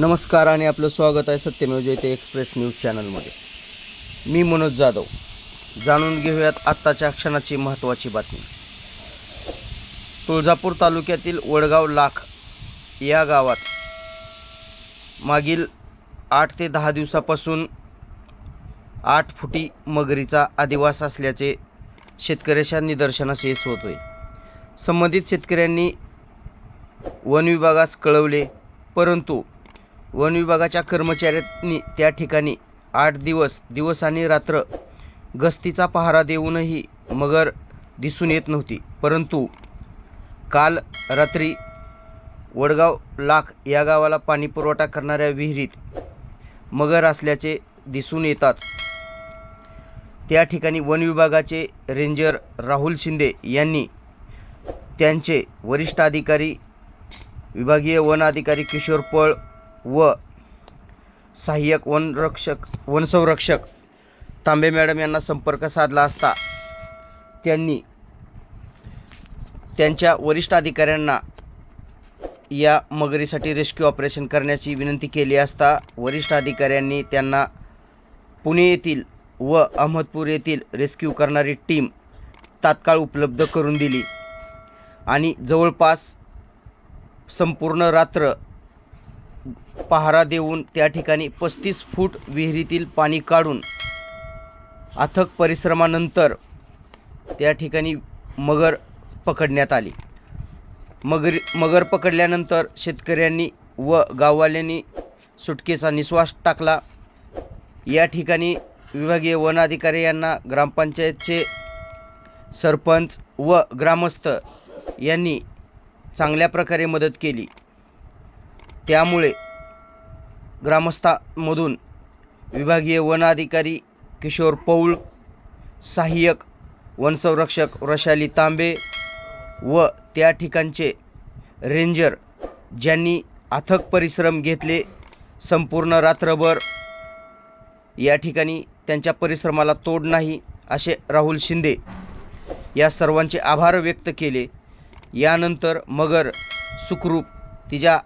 नमस्कार आणि आपलं स्वागत आहे सत्यमेव जयते एक्सप्रेस न्यूज चॅनलमध्ये. मी मनोज जाधव. जाणून घेऊयात आत्ताच्या क्षणाची महत्त्वाची बातमी. तुळजापूर तालुक्यातील वडगाव लाख या गावात मागील आठ ते दहा दिवसापासून आठ फुटी मगरीचा आदिवास असल्याचे शेतकऱ्याच्या निदर्शनास येत होतोय. संबंधित शेतकऱ्यांनी वन विभागास कळवले परंतु वन विभागाच्या कर्मचाऱ्यांनी त्या ठिकाणी आठ दिवस दिवस आणि रात्र गस्तीचा पहारा देऊनही मगर दिसून येत नव्हती. परंतु काल रात्री वडगाव लाख या गावाला पाणी पुरवठा करणाऱ्या विहिरीत मगर असल्याचे दिसून येताच त्या ठिकाणी वन विभागाचे रेंजर राहुल शिंदे यांनी त्यांचे वरिष्ठ अधिकारी विभागीय वन अधिकारी किशोर पळ व सहाय्यक वनरक्षक वनसंरक्षक तांबे मॅडम यांना संपर्क साधला असता त्यांनी त्यांच्या वरिष्ठ अधिकाऱ्यांना या मगरीसाठी रेस्क्यू ऑपरेशन करण्याची विनंती केली असता वरिष्ठ अधिकाऱ्यांनी त्यांना पुणे येथील व अहमदपूर येथील रेस्क्यू करणारी टीम तात्काळ उपलब्ध करून दिली. आणि जवळपास संपूर्ण रात्र पहारा देऊन त्या ठिकाणी पस्तीस फूट विहिरीतील पाणी काढून अथक परिश्रमानंतर त्या ठिकाणी मगर पकडण्यात आली. मगर मगर पकडल्यानंतर शेतकऱ्यांनी व गाववाल्यांनी सुटकेचा निश्वास टाकला. या ठिकाणी विभागीय वन अधिकारी यांना ग्रामपंचायतचे सरपंच व ग्रामस्थ यांनी चांगल्या प्रकारे मदत केली. त्यामुळे ग्रामस्थांमधून विभागीय वन अधिकारी किशोर पौळ सहाय्यक वनसंरक्षक वृषाली तांबे व त्या ठिकाणचे रेंजर ज्यांनी अथक परिश्रम घेतले संपूर्ण रात्रभर या ठिकाणी त्यांच्या परिश्रमाला तोड नाही असे राहुल शिंदे या सर्वांचे आभार व्यक्त केले. यानंतर मगर सुखरूप तिच्या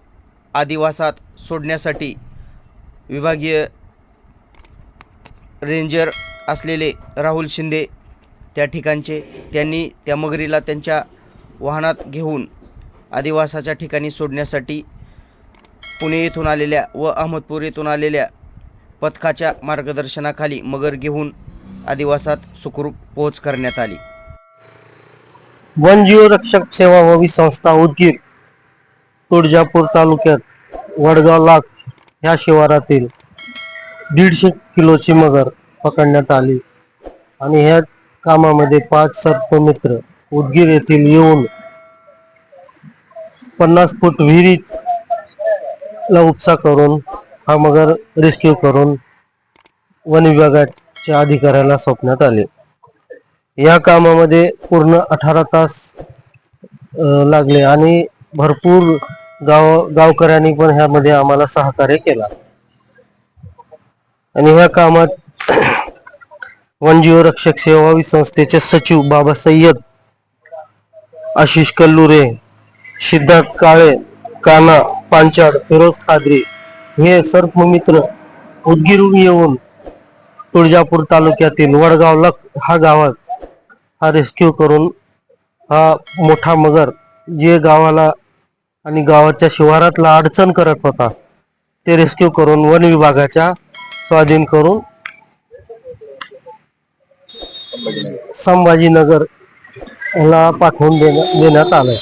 आदिवासात सोडण्यासाठी विभागीय रेंजर असलेले राहुल शिंदे त्या ठिकाणचे. त्यांनी त्या मगरीला त्यांच्या वाहनात घेऊन आदिवासाच्या ठिकाणी सोडण्यासाठी पुणे येथून आलेल्या व अहमदपूर येथून आलेल्या पथकाच्या मार्गदर्शनाखाली मगर घेऊन आदिवासात सुखरूप पोहोच करण्यात आली. वनजीव रक्षक सेवा व संस्था उदगीर तुळजापूर तालुक्यात वडगाव लाख ह्या शिवारातील दीडशे किलोची मगर पकडण्यात आली. आणि ह्या कामामध्ये पाच सर्पमित्र उदगीर येथील येऊन पन्नास फूट विहिरीला उपसा करून हा मगर रेस्क्यू करून वन विभागाच्या अधिकाऱ्याला सोपण्यात आले. या कामामध्ये पूर्ण अठरा तास लागले आणि भरपूर गाव गावकऱ्यांनी पण ह्यामध्ये आम्हाला सहकार्य केला. आणि ह्या कामात वनजीव रक्षक सेवा संस्थेचे सचिव बाबा सय्यद आशिष कल्लुरे सिद्धार्थ काळे काना पांचाड फिरोज खाद्री हे सर्प मित्र उदगीरून येऊन तुळजापूर तालुक्यातील वडगावला हा गावात हा रेस्क्यू करून हा मोठा मगर जे गावाला आणि गावाच्या शिवारातला अडचण करत होता. ते रेस्क्यू करून वन विभागाच्या स्वाधीन करून संभाजीनगर ला पाठवून देण्या- देण्यात आलंय.